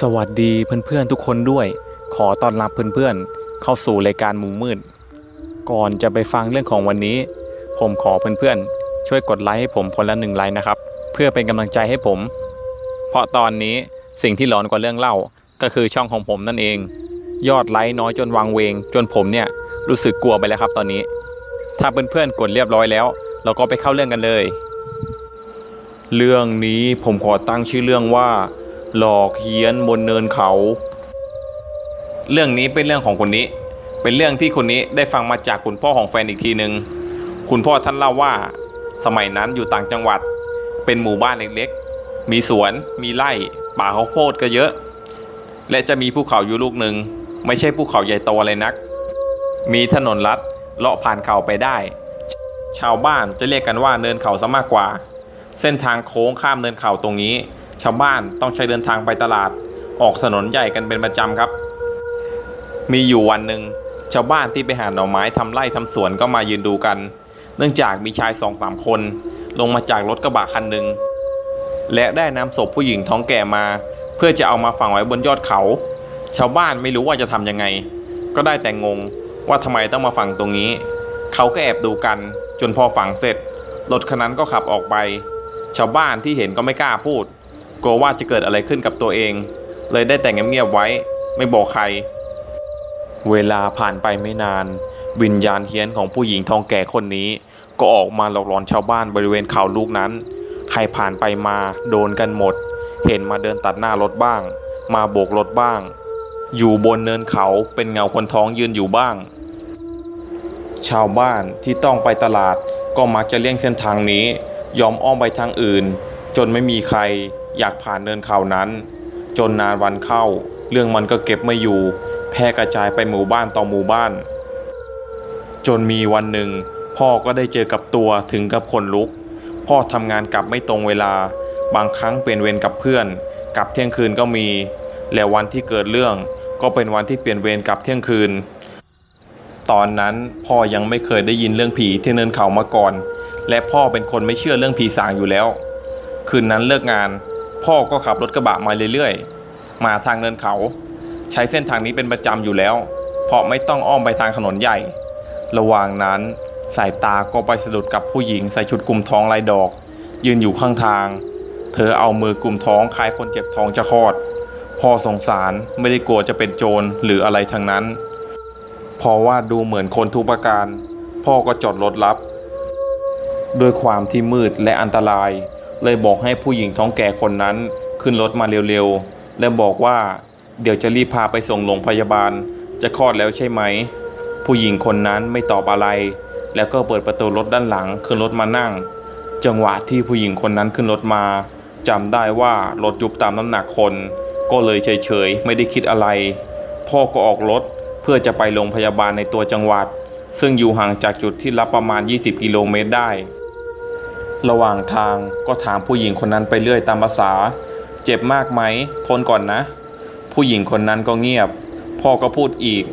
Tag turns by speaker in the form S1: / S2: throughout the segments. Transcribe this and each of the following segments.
S1: สวัสดีเพื่อนๆทุกคนด้วย ขอต้อนรับเพื่อนๆ เข้าสู่รายการมุมมืด ก่อนจะไปฟังเรื่องของวันนี้ ผมขอเพื่อนๆ ช่วยกดไลค์ให้ผมคนละหนึ่งไลค์นะครับ เพื่อเป็นกำลังใจให้ผม เพราะตอนนี้สิ่งที่หลอนกว่าเรื่องเล่าก็คือช่องของผมนั่นเอง ยอดไลค์น้อยจนวังเวง จนผมเนี่ยรู้สึกกลัวไปแล้วครับตอนนี้ ถ้าเพื่อนๆกดเรียบร้อยแล้ว เราก็ไปเข้าเรื่องกันเลย เรื่องนี้ผมขอตั้งชื่อเรื่องว่า หลอกเฮี้ยนบนเนินเขา เรื่องนี้เป็นเรื่องของคนนี้ เป็นเรื่องที่คนนี้ได้ฟังมาจากคุณพ่อของแฟนอีกทีหนึ่งคุณพ่อท่านเล่าว่า สมัยนั้นอยู่ต่างจังหวัด เป็นหมู่บ้านเล็กๆ มีสวน มีไร่ ป่าข้าวโพดก็เยอะ และจะมีภูเขาอยู่ลูกหนึ่งไม่ใช่ภูเขาใหญ่โตอะไรนัก มีถนนลัดเลาะผ่านเขาไปได้ ชาวบ้านจะเรียกกันว่าเนินเขาซะมากกว่า เส้นทางโค้งข้ามเนินเขาตรงนี้ ชาวบ้านต้องใช้เดินทางไปตลาด ออกถนนใหญ่กันเป็นประจำครับ มีอยู่วันหนึ่งชาวบ้านที่ไปหาหน่อไม้ทำไร่ทำสวนก็มายืนดูกัน เนื่องจากมีชายสองสามคน ลงมาจากรถกระบะคันหนึ่งและได้นำศพผู้หญิงท้องแก่มา เพื่อจะเอามาฝังไว้บนยอดเขา ชาวบ้านไม่รู้ว่าจะทำยังไง ก็ได้แต่งงว่าทำไมต้องมาฝังตรงนี้ เขาก็แอบดูกัน จนพอฝังเสร็จรถคันนั้นก็ขับออกไป ชาวบ้านที่เห็นก็ไม่กล้าพูด กลัวว่าจะเกิดอะไรขึ้นกับตัวเอง เลยได้แต่งเงียบๆไว้ ไม่บอกใคร เวลาผ่านไปไม่นาน วิญญาณเฮี้ยนของผู้หญิงทองแก่คนนี้ ก็ออกมาหลอกหลอนชาวบ้านบริเวณเขาลูกนั้น ใครผ่านไปมาโดนกันหมด เห็นมาเดินตัดหน้ารถบ้าง มาโบกรถบ้าง อยู่บนเนินเขาเป็นเงาคนท้องยืนอยู่บ้าง ชาวบ้านที่ต้องไปตลาดก็มักจะเลี่ยงเส้นทางนี้ ยอมอ้อมไปทางอื่น จนไม่มีใคร อยากผ่านเนินเขานั้น จนนานวันเข้า เรื่องมันก็เก็บไม่อยู่ แพร่กระจายไปหมู่บ้านต่อหมู่บ้าน จนมีวันหนึ่ง พ่อก็ได้เจอกับตัวถึงกับขนลุก พ่อทำงานกลับไม่ตรงเวลา บางครั้งเปลี่ยนเวรกับเพื่อนกลับเที่ยงคืนก็มี และวันที่เกิดเรื่องก็เป็นวันที่เปลี่ยนเวรกลับเที่ยงคืน ตอนนั้นพ่อยังไม่เคยได้ยินเรื่องผีที่เนินเขามาก่อน และพ่อเป็นคนไม่เชื่อเรื่องผีสางอยู่แล้ว คืนนั้นเลิกงาน พ่อก็ขับรถกระบะมาเรื่อยๆ มาทางเนินเขา ใช้เส้นทางนี้เป็นประจำอยู่แล้ว เพราะไม่ต้องอ้อมไปทางถนนใหญ่ ระหว่างนั้นสายตาก็ไปสะดุดกับผู้หญิงใส่ชุดกลุ่มท้องลายดอก ยืนอยู่ข้างทาง เธอเอามือกลุ่มท้องคล้ายคนเจ็บท้องจะคลอด พ่อสงสารไม่ได้กลัวจะเป็นโจรหรืออะไรทั้งนั้นเพราะว่าดูเหมือนคนทุกประการ พ่อก็จอดรถรับ ด้วยความที่มืดและอันตราย เลยบอกให้ผู้หญิงท้องแก่คนนั้นขึ้นรถมาเร็วๆ และบอกว่าเดี๋ยวจะรีบพาไปส่งโรงพยาบาล จะคลอดแล้วใช่ไหม ผู้หญิงคนนั้นไม่ตอบอะไร แล้วก็เปิดประตูรถด้านหลังขึ้นรถมานั่ง จังหวะที่ผู้หญิงคนนั้นขึ้นรถมาจำได้ว่ารถยุบตามน้ำหนักคน ก็เลยเฉยๆ ไม่ได้คิดอะไร พ่อก็ออกรถเพื่อจะไปโรงพยาบาลในตัวจังหวัด ซึ่งอยู่ห่างจากจุดที่รับประมาณ 20 กิโลเมตรได้ ระหว่างทางก็ถามผู้หญิงคนนั้นไปเรื่อยตามภาษา เจ็บมากไหม ทนก่อนนะ ผู้หญิงคนนั้นก็เงียบ พ่อก็พูดอีก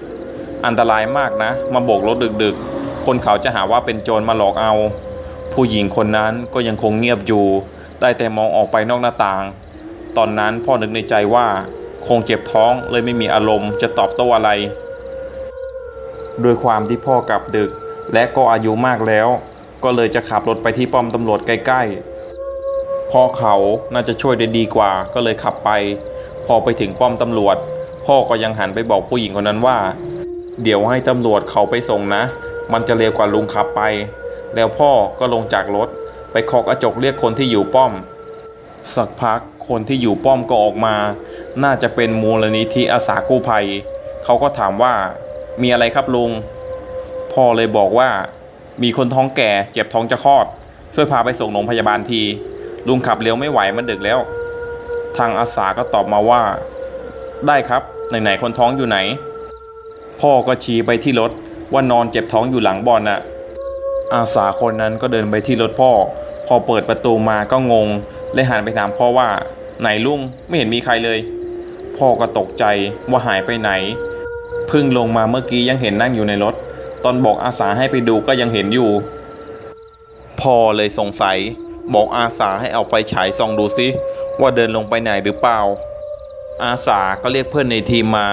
S1: อันตรายมากนะ มาโบกรถดึกๆ คนเขาจะหาว่าเป็นโจรมาหลอกเอา ผู้หญิงคนนั้นก็ยังคงเงียบอยู่ ได้แต่มองออกไปนอกหน้าต่าง ตอนนั้นพ่อนึกในใจว่า คงเจ็บท้องเลยไม่มีอารมณ์จะตอบโต้อะไรด้วยความที่พ่อกลับดึกและก็อายุมากแล้ว ก็เลยจะขับรถไปที่ป้อมตำรวจใกล้ๆพ่อเขาน่าจะช่วยได้ดีกว่าก็เลยขับไป พอไปถึงป้อมตำรวจ พ่อก็ยังหันไปบอกผู้หญิงคนนั้นว่า เดี๋ยวให้ตำรวจเขาไปส่งนะ มันจะเร็วกว่าลุงขับไป แล้วพ่อก็ลงจากรถ ไปเคาะกระจกเรียกคนที่อยู่ป้อม สักพักคนที่อยู่ป้อมก็ออกมา น่าจะเป็นมูลนิธิอาสากู้ภัย เขาก็ถามว่า มีอะไรครับลุง พ่อเลยบอกว่า มีคนท้องแก่เจ็บท้องจะคลอด ช่วยพาไปส่งโรงพยาบาลที ลุงขับเร็วไม่ไหวมันดึกแล้ว ทางอาสาก็ตอบมาว่า ได้ครับไหนๆคนท้องอยู่ไหน พ่อก็ชี้ไปที่รถว่านอนเจ็บท้องอยู่หลังบอลน่ะ อาสาคนนั้นก็เดินไปที่รถพ่อ พอเปิดประตูมาก็งงเลยหันไปถามพ่อว่า ไหนลุงไม่เห็นมีใครเลย พ่อก็ตกใจว่าหายไปไหน เพิ่งลงมาเมื่อกี้ยังเห็นนั่งอยู่ในรถ อนบอกอาสาให้ไปดูก็ยังเห็นอยู่พ่อเลยสงสัย บอกอาสาให้เอาไฟฉายส่องดูซิ ว่าเดินลงไปไหนหรือเปล่า
S2: อาสาก็เรียกเพื่อนในทีมมา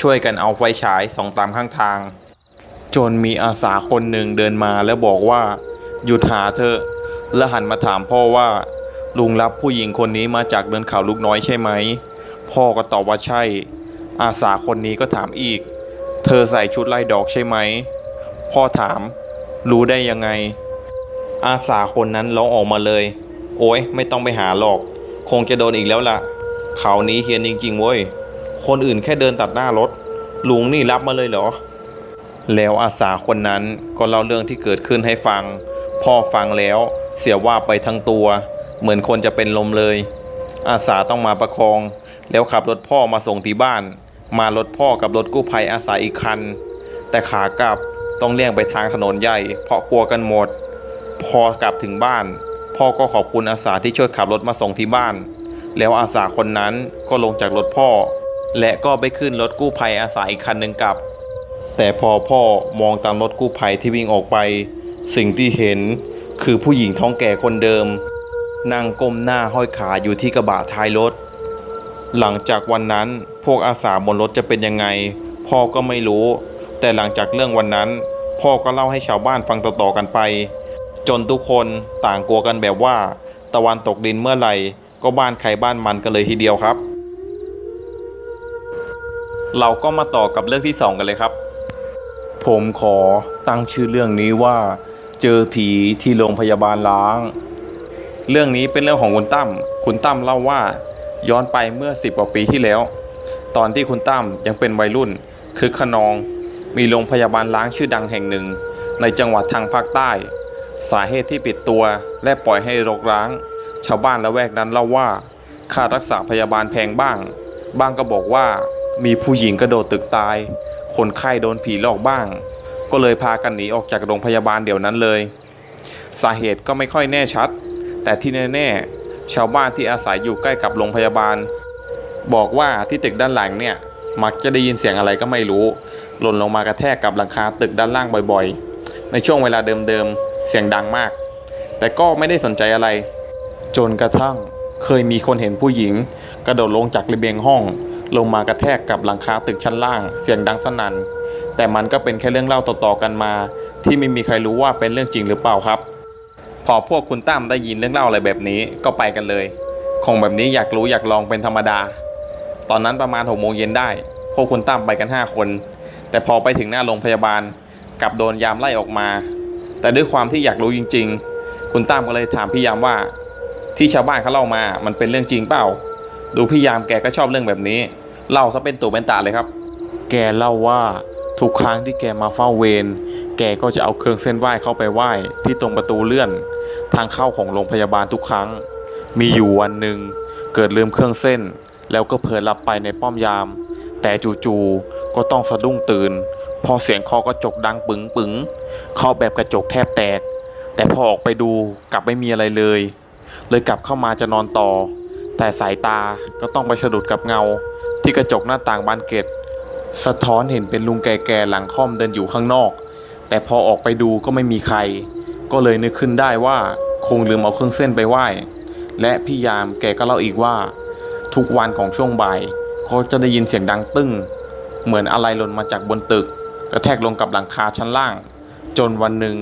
S2: ช่วยกันเอาไฟฉายส่องตามข้างทาง
S1: จนมีอาสาคนหนึ่งเดินมาแล้วบอกว่า หยุดหาเถอแล้วหันมาถามพ่อว่า ลุงรับผู้หญิงคนนี้มาจากเดินเขาลูกน้อยใช่ไหม พ่อก็ตอบว่าใช่ อาสาคนนี้ก็ถามอีก เธอใส่ชุดไล่ดอกใช่ไหม พ่อถาม รู้ได้ยังไง
S2: อาสาคนนั้นร้องออกมาเลย โอ้ยไม่ต้องไปหาหรอก คงจะโดนอีกแล้วล่ะเขาวนี้เฮียนจริงๆเว้ย คนอื่นแค่เดินตัดหน้ารถ ลุงนี่รับมาเลยเหรอ แล้วอาสาคนนั้นก็เล่าเรื่องที่เกิดขึ้นให้ฟัง พ่อฟังแล้วเสียว่าไปทั้งตัว เหมือนคนจะเป็นลมเลย อาสาต้องมาประคอง แล้วขับรถพ่อมาส่งที่บ้าน มารถพ่อกับรถกู้ภัยอาสาอีกคัน แต่ขากลับ ต้องเลี่ยงไปทางถนนใหญ่ เพราะกลัวกันหมด พอกลับถึงบ้าน พ่อก็ขอบคุณอาสาที่ช่วยขับรถมาส่งที่บ้าน แล้วอาสาคนนั้นก็ลงจากรถพ่อ และก็ไปขึ้นรถกู้ภัยอาสาอีกคันหนึ่งกลับ แต่พอพ่อมองตามรถกู้ภัยที่วิ่งออกไป สิ่งที่เห็นคือผู้หญิงท้องแก่คนเดิมนั่งก้มหน้าห้อยขาอยู่ที่กระบะท้ายรถ หลังจากวันนั้นพวกอาสาบนรถจะเป็นยังไง พ่อก็ไม่รู้ แต่หลังจากเรื่องวันนั้น พ่อก็เล่าให้ชาวบ้านฟังต่อๆกันไป จนทุกคนต่างกลัวกันแบบว่า ตะวันตกดินเมื่อไหร่ ก็บ้านใครบ้านมันกันเลยทีเดียวครับ
S1: เราก็มาต่อกับเรื่องที่สองกันเลยครับ ผมขอตั้งชื่อเรื่องนี้ว่า เจอผีที่โรงพยาบาลล้าง เรื่องนี้เป็นเรื่องของคุณตั้มคุณตั้มเล่าว่าย้อนไปเมื่อสิบกว่าปีที่แล้ว ตอนที่คุณตั้มยังเป็นวัยรุ่นคือขนอง มีโรงพยาบาลล้างชื่อดังแห่งหนึ่ง ในจังหวัดทางภาคใต้ สาเหตุที่ปิดตัวและปล่อยให้รกร้าง ชาวบ้านละแวกนั้นเล่าว่า ค่ารักษาพยาบาลแพงบ้าง บ้างก็บอกว่ามีผู้หญิงกระโดดตึกตาย คนไข้โดนผีหลอกบ้าง ก็เลยพากันหนีออกจากโรงพยาบาลเดี๋ยวนั้นเลย สาเหตุก็ไม่ค่อยแน่ชัด แต่ที่แน่ๆชาวบ้านที่อาศัยอยู่ใกล้กับโรงพยาบาล บอกว่าที่ตึกด้านหลังเนี่ยมักจะได้ยินเสียงอะไรก็ไม่รู้ หล่นลงมากระแทกกับหลังคาตึกด้านล่างบ่อยๆ ในช่วงเวลาเดิมๆ เสียงดังมาก แต่ก็ไม่ได้สนใจอะไร จนกระทั่งเคยมีคนเห็นผู้หญิง กระโดดลงจากระเบียงห้อง ลงมากระแทกกับหลังคาตึกชั้นล่าง เสียงดังสนั่น แต่มันก็เป็นแค่เรื่องเล่าต่อๆกันมา ที่ไม่มีใครรู้ว่าเป็นเรื่องจริงหรือเปล่าครับ พอพวกคุณตั้มได้ยินเรื่องเล่าอะไรแบบนี้ก็ไปกันเลยของแบบนี้อยากรู้อยากลองเป็นธรรมดา ตอนนั้นประมาณหกโมงเย็นได้ พวกคุณตั้มไปกัน 5 คน แต่พอไปถึงหน้าโรงพยาบาลกลับโดนยามไล่ออกมา แต่ด้วยความที่อยากรู้จริง ๆ คุณตั้มก็เลยถามพี่ยามว่า ที่ชาวบ้านเขาเล่ามามันเป็นเรื่องจริงเปล่า ดูพี่ยามแกก็ชอบเรื่องแบบนี้เล่าซะเป็นตัวเป็นตาเลยครับ แกเล่าว่าทุกครั้งที่แกมาเฝ้าเวรแกก็จะเอาเครื่องเส้นไหว้เข้าไปไหว้ที่ตรงประตูเลื่อน ทางเข้าของโรงพยาบาลทุกครั้ง มีอยู่วันหนึ่งเกิดลืมเครื่องเส้น แล้วก็เผลอหลับไปในป้อมยาม แต่จู่ๆ ก็ต้องสะดุ้งตื่น พอเสียงเคอกระจกดังปึงปึงๆเคาะแบบกระจกแทบแตก แต่พอออกไปดูกลับไม่มีอะไรเลย เลยกลับเข้ามาจะนอนต่อ แต่สายตาก็ต้องไปสะดุดกับเงา ที่กระจกหน้าต่างบานเกล็ดสะท้อนเห็นเป็นลุงแก่ๆหลังค่อมเดินอยู่ข้างนอก แต่พอออกไปดูก็ไม่มีใคร ก็เลยนึกขึ้นได้ว่าคงลืมเอาเครื่องเส้นไปไหว้ และพี่ยามแกก็เล่าอีกว่า ทุกวันของช่วงบ่ายเขาจะได้ยินเสียงดังตึ้ง เหมือนอะไรหล่นมาจากบนตึก กระแทกลงกับหลังคาชั้นล่าง จนวันหนึ่ง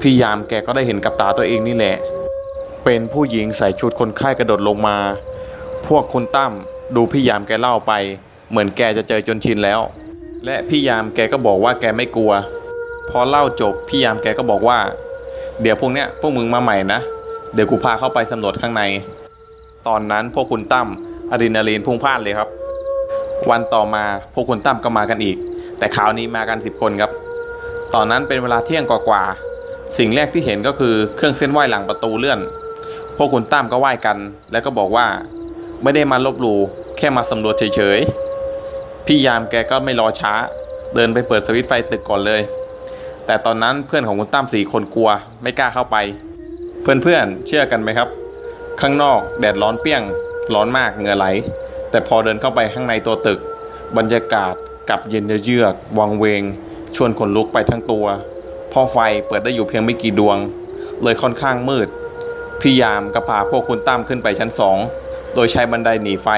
S1: พี่ยามแกก็ได้เห็นกับตาตัวเองนี่แหละ เป็นผู้หญิงใส่ชุดคนไข้กระโดดลงมา พวกคุณตั้มดูพี่ยามแกเล่าไป เหมือนแกจะเจอจนชินแล้ว และพี่ยามแกก็บอกว่าแกไม่กลัว พอเล่าจบพี่ยามแกก็บอกว่า เดี๋ยวพวกเนี้ยพวกมึงมาใหม่นะ เดี๋ยวกูพาเข้าไปสำรวจข้างใน ตอนนั้นพวกคุณตั้มอะดรีนาลีนพุ่งพล่านเลยครับ วันต่อมาพวกคุณตั้มก็มากันอีก แต่คราวนี้มากันสิบคนครับ ตอนนั้นเป็นเวลาเที่ยงกว่าๆสิ่งแรกที่เห็นก็คือเครื่องเส้นไหว้หลังประตูเลื่อน พวกคุณตั้มก็ไหว้กัน แล้วก็บอกว่าไม่ได้มาลบหลู่แค่มาสำรวจเฉยๆพี่ยามแกก็ไม่รอช้า เดินไปเปิดสวิตช์ไฟตึกก่อนเลย แต่ตอนนั้นเพื่อนของคุณตั้มสี่คนกลัวไม่กล้าเข้าไป เพื่อนๆเชื่อกันไหมครับ ข้างนอกแดดร้อนเปี้ยง ร้อนมากเหงื่อไหล แต่พอเดินเข้าไปข้างในตัวตึก บรรยากาศกับเย็นเยือกวังเวง ชวนขนลุกไปทั้งตัวพอไฟเปิดได้อยู่เพียงไม่กี่ดวง เลยค่อนข้างมืดพี่ยามก็พาพวกคุณตั้มขึ้นไปชั้นสองโดยใช้บันไดหนีไฟ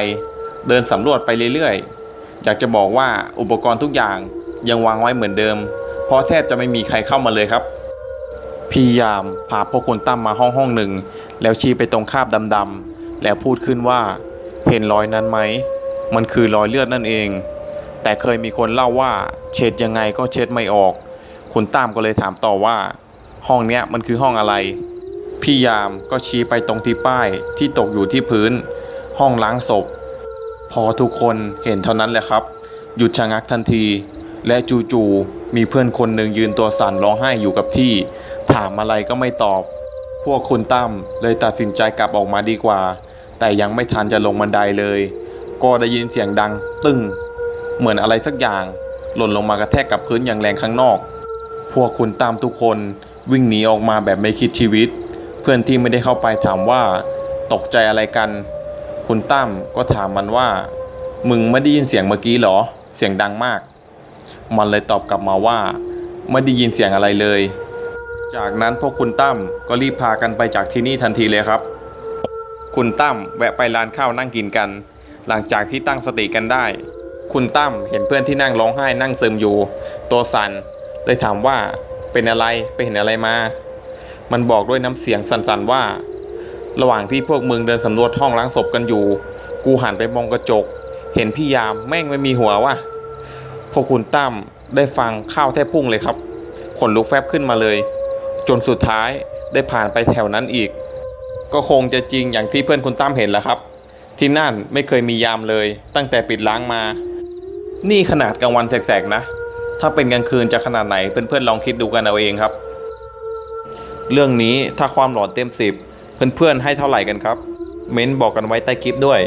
S2: เดินสำรวจไปเรื่อยๆ อยากจะบอกว่าอุปกรณ์ทุกอย่างยังวางไว้เหมือนเดิม เพราะแทบจะไม่มีใครเข้ามาเลยครับ พี่ยามพาพวกคุณตั้มมาห้องห้องหนึ่ง แล้วชี้ไปตรงคาบดำๆแล้วพูดขึ้นว่า เห็นรอยนั้นไหม มันคือรอยเลือดนั่นเอง แต่เคยมีคนเล่าว่าเช็ดยังไงก็เช็ดไม่ออก คุณตั้มก็เลยถามต่อว่า ห้องเนี้ยมันคือห้องอะไร พี่ยามก็ชี้ไปตรงที่ป้ายที่ตกอยู่ที่พื้น ห้องล้างศพ พอทุกคนเห็นเท่านั้นแหละครับ หยุดชะงักทันที และจู่ๆมีเพื่อนคนหนึ่งยืนตัวสั่นร้องไห้อยู่กับที่ ถามอะไรก็ไม่ตอบ พวกคุณตั้มเลยตัดสินใจกลับออกมาดีกว่า แต่ยังไม่ทันจะลงบันไดเลย ก็ได้ยินเสียงดังตึ้งเหมือนอะไรสักอย่าง หล่นลงมากระแทกกับพื้นอย่างแรงข้างนอก พวกคุณตามทุกคนวิ่งหนีออกมาแบบไม่คิดชีวิต เพื่อนที่ไม่ได้เข้าไปถามว่า ตกใจอะไรกัน คุณตั้มก็ถามมันว่า มึงไม่ได้ยินเสียงเมื่อกี้หรอ เสียงดังมาก มันเลยตอบกลับมาว่า ไม่ได้ยินเสียงอะไรเลย จากนั้นพวกคุณตั้มก็รีบพากันไปจากที่นี่ทันทีเลยครับ คุณตั้มแวะไปร้านข้าวนั่งกินกัน หลังจากที่ตั้งสติกันได้ คุณตั้มเห็นเพื่อนที่นั่งร้องไห้นั่งซึมอยู่ ตัวสัน่นเลยถามว่าเป็นอะไรไปเห็นอะไรมา มันบอกด้วยน้ำเสียงสั่นๆว่า ระหว่างที่พวกมึงเดินสำรวจห้องล้างศพกันอยู่ กูหันไปมองกระจก เห็นพี่ยามแม่งไม่มีหัวว่ะพวกคุณตั้มได้ฟังข้าวแทบพุ่งเลยครับขนลุกแฟบขึ้นมาเลย จนสุดท้ายได้ผ่านไปแถวนั้นอีก ก็คงจะจริงอย่างที่เพื่อนคุณตั้มเห็นแหล้วครับ ที่นั่นไม่เคยมียามเลย ตั้งแต่ปิดล้างมา นี่ขนาดกลางวันแสกๆนะ ถ้าเป็นกลางคืนจะขนาดไหนเพื่อนๆลองคิดดูกันเอาเองครับ เรื่องนี้ถ้าความหลอนเต็มสิบเพื่อนๆให้เท่าไหร่กันครับ เม้นบอกกันไว้ใต้คลิปด้วย